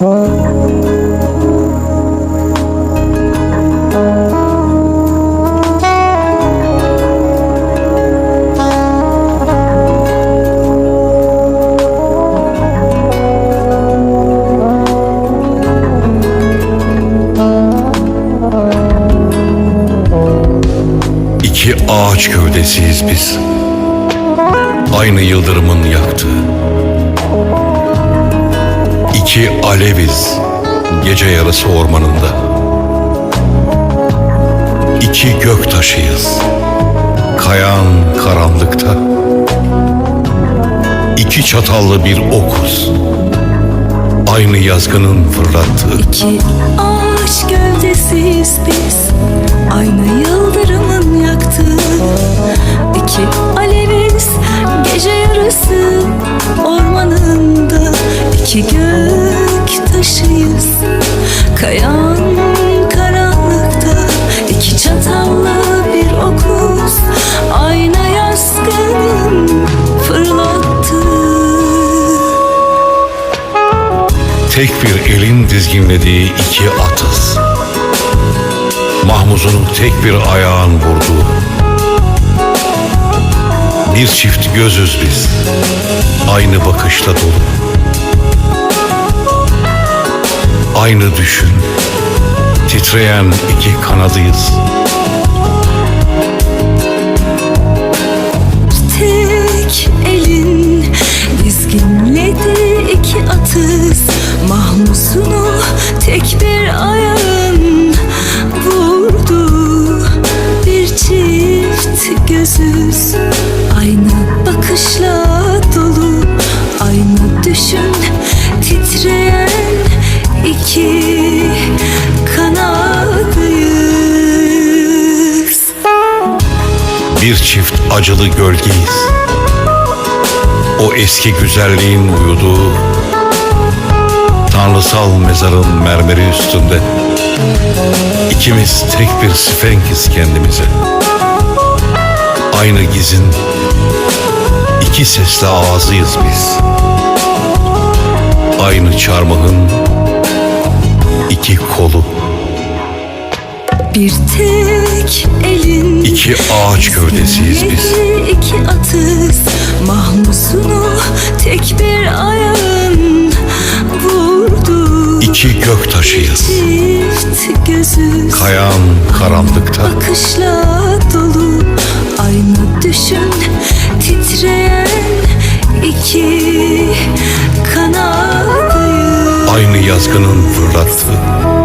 İki ağaç gövdesiyiz biz. Aynı yıldırımın yaktığı. İki aleviz gece yarısı ormanında. İki gök taşıyız. Kayan karanlıkta. İki çatallı bir okuz. Aynı yazgının fırlattığı İki ağaç gövdesiyiz biz Tek bir elin dizginlediği iki atız. Mahmuz'un tek bir ayağın vurduğu. Bir çift gözüz biz. Aynı bakışla dolu. Aynı düşün. Titreyen iki kanadıyız. Tek elin dizginledi iki atız Mahmuzunu tek bir ayağın vurdu Bir çift gözüz aynı bakışla Bir çift acılı gölgeyiz. O eski güzelliğin uyuduğu tanrısal mezarın mermeri üstünde ikimiz tek bir sifenkiz kendimize. Aynı gizin iki sesli ağzıyız biz. Aynı çarmıhın iki kolu, Bir tek elin iki ağaç gövdesiyiz biz. iki atız. Mahmuzunu tek bir ayağın vurdu. İki gök taşıyız. Çift gözüz. Kayan karanlıkta. Bakışla dolu. Aynı düşün titreyen iki aynı yazgının fırlattığı